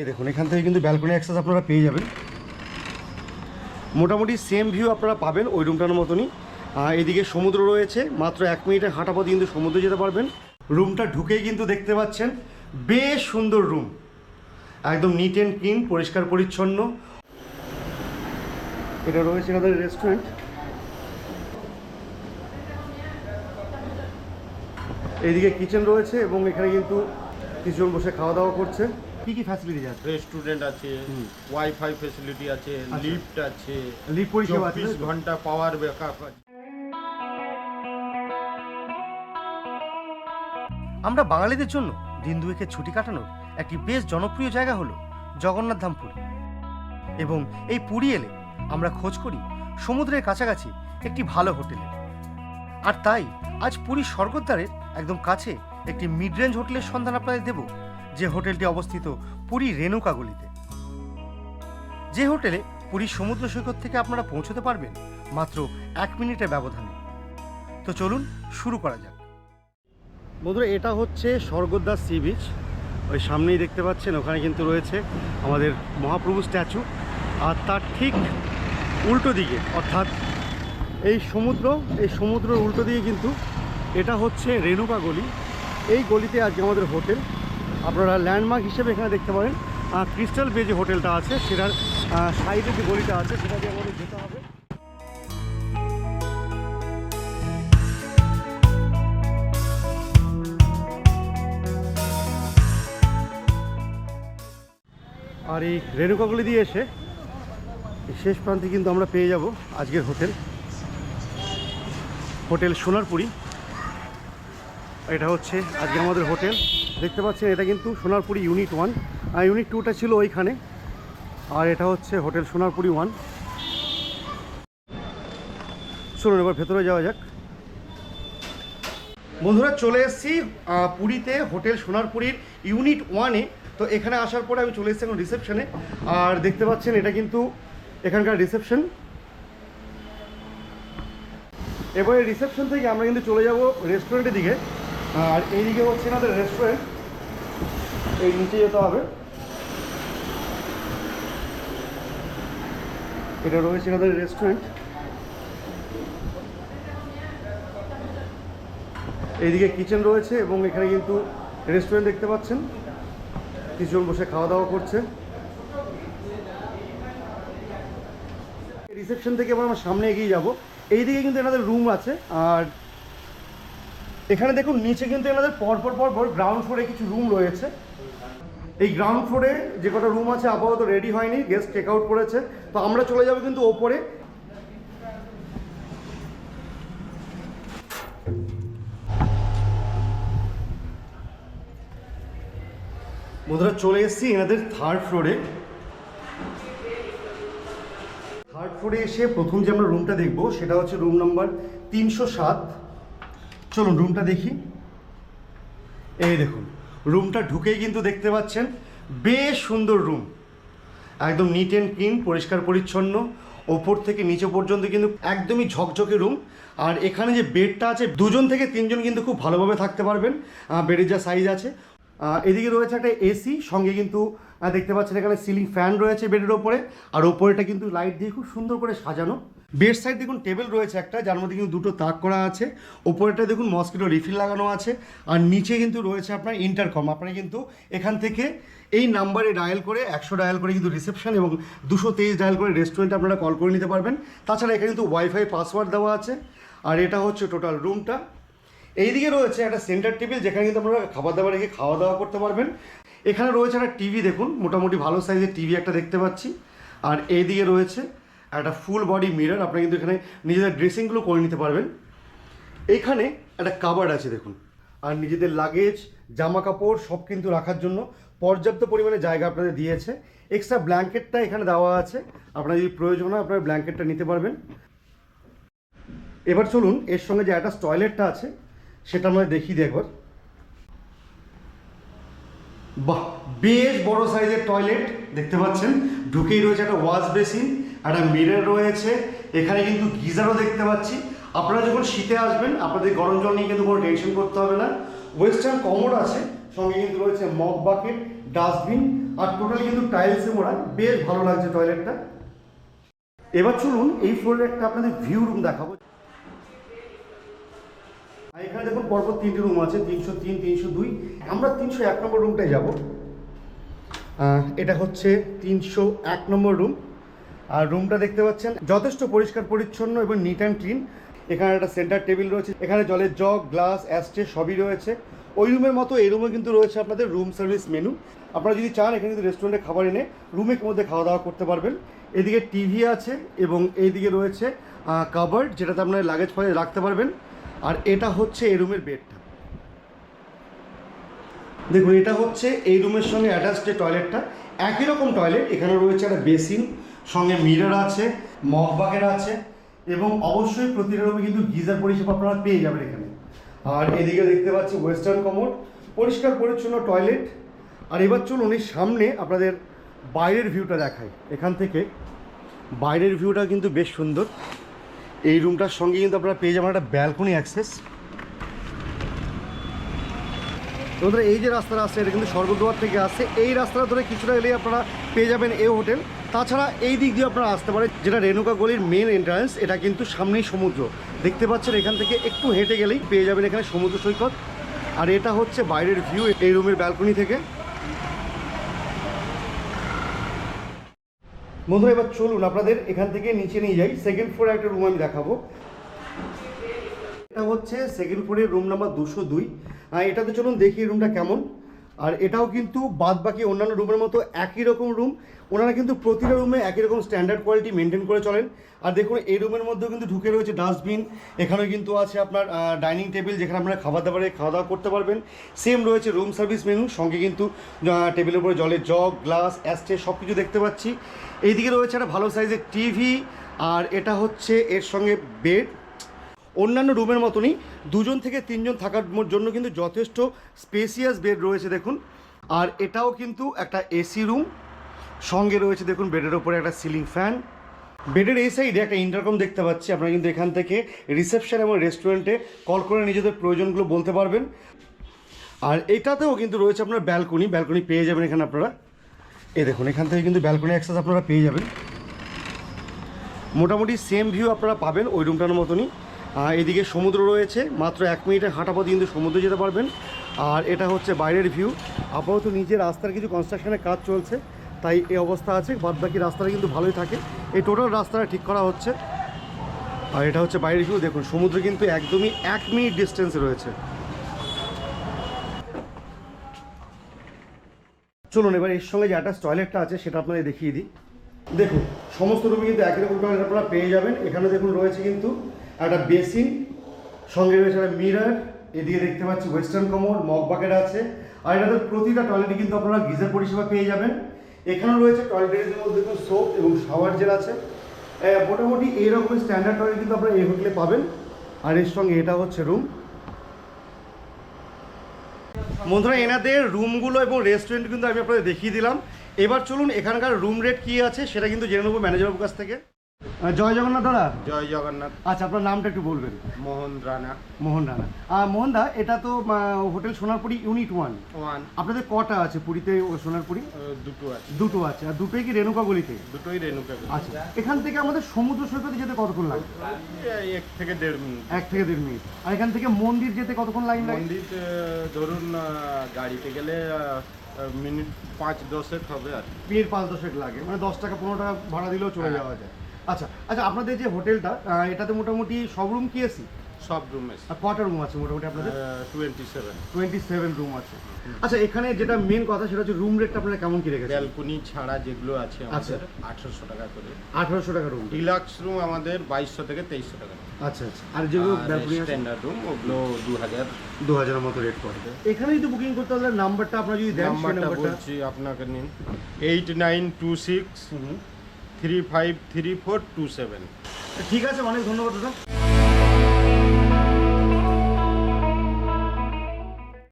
এই দেখুন, এখান থেকে কিন্তু ব্যালকনি অ্যাক্সেস আপনারা পেয়ে যাবেন। মোটামুটি সেম ভিউ আপনারা পাবেন ওই রুমটার মতনই। এদিকে সমুদ্র রয়েছে, মাত্র এক মিনিটের হাঁটা পথে কিন্তু সমুদ্রে যেতে পারবেন। রুমটা ঢুকেই কিন্তু দেখতে পাচ্ছেন, বেশ সুন্দর রুম একদম নিট অ্যান্ড ক্লিন পরিষ্কার পরিচ্ছন্ন। এটা রয়েছে আমাদের রেস্টুরেন্ট এইদিকে কিচেন রয়েছে এবং এখানে কিন্তু কিছুজন বসে খাওয়া দাওয়া করছে। কি কি ফ্যাসিলিটি আছে? রেস্টুরেন্ট আছে ওয়াইফাই ফেসিলিটি আছে লিফট আছে লিফট পরিষেবা আছে? ঘণ্টা পাওয়ার ব্যাকআপ আছে। আমরা বাঙালিদের জন্য দিন দুয়েকের ছুটি কাটানোর একটি বেশ জনপ্রিয় জায়গা হলো জগন্নাথ ধাম পুরী এবং এই পুরী এলে আমরা খোঁজ করি সমুদ্রের কাছাকাছি একটি ভালো হোটেলে আর তাই আজ পুরীর স্বর্গদ্বারের একদম কাছে একটি মিড রেঞ্জ হোটেলের সন্ধান আপনাদের দেব যে হোটেলটি অবস্থিত পুরী রেণুকাগলিতে যে হোটেলে পুরীর সমুদ্র সৈকত থেকে আপনারা পৌঁছতে পারবেন মাত্র এক মিনিটের ব্যবধানে। তো চলুন শুরু করা যাক। বন্ধুরা, এটা হচ্ছে স্বর্গদ্বার সি বিচ। ওই সামনেই দেখতে পাচ্ছেন, ওখানে কিন্তু রয়েছে আমাদের মহাপ্রভু স্ট্যাচু। আর তার ঠিক উল্টো দিকে, অর্থাৎ এই সমুদ্র, এই সমুদ্রের উল্টো দিকে কিন্তু এটা হচ্ছে রেণুকা গলি। এই গলিতে আজকে আমাদের হোটেল। আপনারা ল্যান্ডমার্ক হিসেবে এখানে দেখতে পারেন। ক্রিস্টাল বে যে হোটেলটা আছে, সেটার সাইডে যে গলিটা আছে, সেটা দিয়ে আমাদের যেতে হবে। আর এই রেণুকাগুলি দিয়ে এসে শেষ প্রান্তে কিন্তু আমরা পেয়ে যাব আজকের হোটেল। হোটেল সোনারপুরি। এটা হচ্ছে আজকে আমাদের হোটেল। দেখতে পাচ্ছেন, এটা কিন্তু সোনারপুরি ইউনিট ওয়ান। আর ইউনিট টুটা ছিল ওইখানে। আর এটা হচ্ছে হোটেল সোনারপুরি ওয়ান। চলুন এবার ভেতরে যাওয়া যাক। বন্ধুরা, চলে এসেছি পুরীতে হোটেল সোনারপুরীর ইউনিট ওয়ানে। তো এখানে আসার পরে আমি চলে এসেছি এখন রিসেপশনে। আর দেখতে পাচ্ছেন, এটা কিন্তু এখানকার রিসেপশন। এবারে রিসেপশন থেকে আমরা কিন্তু চলে যাব রেস্টুরেন্টের দিকে। আর এইদিকে হচ্ছে আমাদের রেস্টুরেন্ট। এই নিচে যেতে হবে। এটা রয়েছে আমাদের রেস্টুরেন্ট এইদিকে কিচেন রয়েছে এবং এখানে কিন্তু রেস্টুরেন্ট দেখতে পাচ্ছেন। কিছুজন বসে খাওয়া দাওয়া করছে রিসেপশন থেকে এবার আমরা সামনে এগিয়ে যাব। এইদিকে কিন্তু এনাদের রুম আছে। আর এখানে দেখুন, নিচে কিন্তু এনাদের পরপর পরপর গ্রাউন্ড ফ্লোরে কিছু রুম রয়েছে। এই গ্রাউন্ড ফ্লোরে যে কটা রুম আছে, আপাতত রেডি হয়নি গেস্ট চেক আউট করেছে। তো আমরা চলে যাব কিন্তু ওপরে। বন্ধুরা, চলে এসেছি এনাদের থার্ড ফ্লোরে থার্ড ফ্লোরে এসে প্রথম যে আমরা রুমটা দেখব, সেটা হচ্ছে রুম নাম্বার তিনশো সাত। চলুন রুমটা দেখি। এই দেখুন রুমটা ঢুকেই কিন্তু দেখতে পাচ্ছেন, বেশ সুন্দর রুম একদম নিট অ্যান্ড ক্লিন পরিষ্কার পরিচ্ছন্ন। ওপর থেকে নিচে পর্যন্ত কিন্তু একদমই ঝকঝকে রুম আর এখানে যে বেডটা আছে, দুজন থেকে তিনজন কিন্তু খুব ভালোভাবে থাকতে পারবেন। বেডের যা সাইজ আছে। এদিকে রয়েছে একটা এসি সঙ্গে কিন্তু দেখতে পাচ্ছেন এখানে সিলিং ফ্যান রয়েছে বেডের ওপরে। আর ওপরেটা কিন্তু লাইট দিয়ে খুব সুন্দর করে সাজানো। বেড সাইড দেখুন টেবিল রয়েছে একটা, যার মধ্যে কিন্তু দুটো তাক করা আছে। ওপরেটা দেখুন মস্কিটো রিফিল লাগানো আছে, আর নিচে কিন্তু রয়েছে আপনার ইন্টারকম। আপনারা কিন্তু এখান থেকে এই নাম্বারে ডায়াল করে, একশো ডায়াল করে কিন্তু রিসেপশন এবং দুশো তেইশ ডায়াল করে রেস্টুরেন্টে আপনারা কল করে নিতে পারবেন। তাছাড়া এখানে কিন্তু ওয়াইফাই পাসওয়ার্ড দেওয়া আছে, আর এটা হচ্ছে টোটাল রুমটা। এইদিকে রয়েছে একটা সেন্টার টেবিল, যেখানে কিন্তু আপনারা খাবার দাবার রেখে খাওয়া দাওয়া করতে পারবেন। এখানে রয়েছে একটা টিভি দেখুন, মোটামুটি ভালো সাইজের টিভি একটা দেখতে পাচ্ছি। আর এইদিকে রয়েছে একটা ফুল বডি মিরর আপনারা কিন্তু এখানে নিজেদের ড্রেসিংগুলো করে নিতে পারবেন। এখানে একটা কাবার্ড আছে, দেখুন। আর নিজেদের লাগেজ জামা কাপড় সব কিন্তু রাখার জন্য পর্যাপ্ত পরিমাণে জায়গা আপনাদের দিয়েছে। এক্সট্রা ব্ল্যাঙ্কেটটা এখানে দেওয়া আছে। আপনার যদি প্রয়োজন হয়, আপনারা ব্ল্যাঙ্কেটটা নিতে পারবেন। এবার চলুন, এর সঙ্গে যে অ্যাটাচ টয়লেটটা আছে, সেটা আমরা দেখি দিই একবার। বাহ, বেশ বড় সাইজের টয়লেট দেখতে পাচ্ছেন। ঢুকেই রয়েছে একটা ওয়াশ বেসিন একটা মিরর রয়েছে, এখানে কিন্তু গিজারও দেখতে পাচ্ছি। আপনারা যখন শীতে আসবেন, আপনাদের গরম জল নিয়ে কিন্তু কোনো টেনশন করতে হবে না। ওয়েস্টার্ন কমোড আছে, সঙ্গে কিন্তু রয়েছে মগ বাকেট ডাস্টবিন আর টোটালি কিন্তু টাইলসে মোড়া বেশ ভালো লাগছে টয়লেটটা এবার চলুন, এই ফ্লোরের একটা আপনাদের ভিউ রুম দেখাবো। আর এখানে দেখুন, পরপর তিনটে রুম আছে, তিনশো তিন, তিনশো দুই। আমরা তিনশো এক নম্বর রুমটায় যাব। এটা হচ্ছে তিনশো এক নম্বর রুম আর রুমটা দেখতে পাচ্ছেন, যথেষ্ট পরিষ্কার, পরিচ্ছন্ন এবং নিট অ্যান্ড ক্লিন এখানে একটা সেন্টার টেবিল রয়েছে, এখানে জলের জগ গ্লাস অ্যাস্টে সবই রয়েছে। ওই রুমের মতো এই রুমে কিন্তু রয়েছে আপনাদের রুম সার্ভিস মেনু আপনারা যদি চান, এখানে কিন্তু রেস্টুরেন্টে খাবার এনে রুমের মধ্যে খাওয়া দাওয়া করতে পারবেন। এদিকে টিভি আছে এবং এইদিকে রয়েছে কাবার্ড যেটাতে আপনার লাগেজ ফলে রাখতে পারবেন। আর এটা হচ্ছে এই রুমের বেডটা দেখুন, এটা হচ্ছে এই রুমের সঙ্গে অ্যাটাচ যে টয়লেটটা একই রকম টয়লেট এখানে রয়েছে একটা বেসিন সঙ্গে মিরর আছে মগ আছে, এবং অবশ্যই প্রতিটা রুমে কিন্তু গিজার পরিষেবা আপনারা পেয়ে যাবেন এখানে। আর এদিকে দেখতে পাচ্ছি ওয়েস্টার্ন কমোড পরিষ্কার পরিচ্ছন্ন টয়লেট আর এবার চলুন, এই সামনে আপনাদের বাইরের ভিউটা দেখায় এখান থেকে বাইরের ভিউটা কিন্তু বেশ সুন্দর। এই রুমটার সঙ্গে কিন্তু আপনারা পেয়ে যাবেন একটা ব্যালকনি অ্যাক্সেস তোমাদের এই যে রাস্তাটা আসছে এটা কিন্তু স্বর্গদুয়ার থেকে আসছে এই রাস্তাটা ধরে কিছুটা এলেই আপনারা পেয়ে যাবেন এ হোটেল। তাছাড়া এই দিক দিয়ে আপনারা আসতে পারেন, যেটা রেণুকা গলির মেন এন্ট্রান্স এটা কিন্তু সামনেই সমুদ্র। দেখতে পাচ্ছেন, এখান থেকে একটু হেঁটে গেলেই পেয়ে যাবেন এখানে সমুদ্র সৈকত। আর এটা হচ্ছে বাইরের ভিউ এই রুমের ব্যালকনি থেকে। বন্ধুরা, এবার চলুন আপনাদের এখান থেকে নিচে নিয়ে যাই। সেকেন্ড ফ্লোরে একটা রুম আমি দেখাবো। এটা হচ্ছে সেকেন্ড ফ্লোরের রুম নাম্বার দুশো দুই। এটাতে চলুন দেখি রুমটা কেমন। আর এটাও কিন্তু বাদ বাকি অন্যান্য রুমের মতো একই রকম রুম ওনারা কিন্তু প্রতিটা রুমে একই রকম স্ট্যান্ডার্ড কোয়ালিটি মেনটেন করে চলেন। আর দেখুন, এই রুমের মধ্যেও কিন্তু ঢুকে রয়েছে ডাস্টবিন এখানেও কিন্তু আছে আপনার ডাইনিং টেবিল যেখানে আপনারা খাবার দাবারে খাওয়া দাওয়া করতে পারবেন। সেম রয়েছে রুম সার্ভিস মেনু সঙ্গে কিন্তু টেবিলের উপরে জলের জগ গ্লাস অ্যাস্টে সব কিছু দেখতে পাচ্ছি। এইদিকে রয়েছে একটা ভালো সাইজের টিভি আর এটা হচ্ছে এর সঙ্গে বেড অন্যান্য রুমের মতনই দুজন থেকে তিনজন থাকার জন্য কিন্তু যথেষ্ট স্পেসিয়াস বেড রয়েছে, দেখুন। আর এটাও কিন্তু একটা এসি রুম সঙ্গে রয়েছে, দেখুন, বেডের ওপরে একটা সিলিং ফ্যান বেডের এই সাইডে একটা ইন্টারকম দেখতে পাচ্ছি। আপনারা কিন্তু এখান থেকে রিসেপশন এবং রেস্টুরেন্টে কল করে নিজেদের প্রয়োজনগুলো বলতে পারবেন। আর এটাতেও কিন্তু রয়েছে আপনার ব্যালকনি ব্যালকনি পেয়ে যাবেন এখানে আপনারা। এ দেখুন, এখান থেকে কিন্তু ব্যালকনি অ্যাক্সেস আপনারা পেয়ে যাবেন। মোটামুটি সেম ভিউ আপনারা পাবেন ওই রুমটার মতনই। এদিকে সমুদ্র রয়েছে। মাত্র এক মিনিটে হাঁটা পথে কিন্তু সমুদ্রে যেতে পারবেন। আর এটা হচ্ছে বাইরের ভিউ আপাতত নিচে রাস্তার কিছু কনস্ট্রাকশনের কাজ চলছে। তাই এই অবস্থা আছে। বাদ বাকি রাস্তাটা কিন্তু ভালোই থাকে। এই টোটাল রাস্তাটা ঠিক করা হচ্ছে। আর এটা হচ্ছে বাইরের ভিউ দেখুন, সমুদ্র কিন্তু একদমই এক মিনিট ডিস্টেন্সে রয়েছে। চলুন এবার এর সঙ্গে যে অ্যাটাচ টয়লেটটা আছে, সেটা আপনাদের দেখিয়ে দিই। দেখুন, সমস্ত রুমে কিন্তু একই রকম টয়লেট আপনারা পেয়ে যাবেন। এখানে দেখুন রয়েছে কিন্তু একটা বেসিন, সঙ্গে রয়েছে একটা মিরার, এদিকে দেখতে পাচ্ছি ওয়েস্টার্ন কমোড, মগ বাকেট আছে, আর এটাতে প্রতিটা টয়লেটে কিন্তু আপনারা গিজার পরিষেবা পেয়ে যাবেন। এখানেও রয়েছে টয়লেটের মধ্যে দেখুন সোপ এবং শাওয়ার জেল আছে। মোটামুটি এইরকম স্ট্যান্ডার্ড টয়লেট কিন্তু আপনারা এই হোটেলে পাবেন। আর এর সঙ্গে এটা হচ্ছে রুম। বন্ধুরা, এনাদের রুমগুলো এবং রেস্টুরেন্ট কিন্তু আমি আপনাদের দেখিয়ে দিলাম। এবার চলুন এখানকার রুম রেট কী আছে সেটা কিন্তু জেনে নেব ম্যানেজারের কাছ থেকে। জয় জগন্নাথ দাদা? জয় জগন্নাথ। আচ্ছা আপনার নামটা একটু বলবেন। মোহন রানা। মোহন রানা। আর মোহন দা এটা তো hotel Sonarpuri unit one. One. আপনাদের কটা আছে পুরীতে সোনারপুরি? দুটো আছে। দুটো আছে। আর দুটোই কি রেণুকা গলিতে? দুটোই রেণুকা আচ্ছা এখান থেকে আমাদের সমুদ্র সৈকতে যেতে কতক্ষণ লাগে? এক থেকে দেড় মিনিট। এক থেকে দেড় মিনিট। আর এখান থেকে মন্দির যেতে কতক্ষণ লাইন লাগে? মন্দির ধরুন গাড়িতে গেলে মিনিট পাঁচ দশেক হবে আর। বিয়ের পাঁচ দশেক লাগে। মানে দশ টাকা পনেরো টাকা ভাড়া দিলেও চলে হ্যাঁ। যাওয়া যায়। আচ্ছা আচ্ছা আপনাদের যে হোটেলটা এটাতে মোটামুটি সব রুম কি এসি সব রুমে আর কটা রুম আছে মোটামুটি আপনাদের? Twenty seven twenty seven room আছে আচ্ছা এখানে যেটা মেন কথা সেটা হচ্ছে রুম রেটটা আপনারা কেমন কি রেখেছেন? ব্যালকনি ছাড়া যেগুলো আছে আচ্ছা। আমাদের আঠারোশো টাকা করে। আঠারোশো টাকা রুম ডিলাক্স রুম আমাদের বাইশশো থেকে তেইশশো টাকা। আচ্ছা আচ্ছা। আর যেগুলো ব্যালকনি আছে? স্ট্যান্ডার্ড রুম ওগুলো দু হাজার দু হাজারের মতো রেট পড়ে। এখানে যদি বুকিং করতে হলে নাম্বারটা আপনারা যদি দেন নাম্বারটা বলছি আপনাকে নিন। Eight nine two six. Three five three four two seven. ঠিক আছে অনেক ধন্যবাদ দাদা।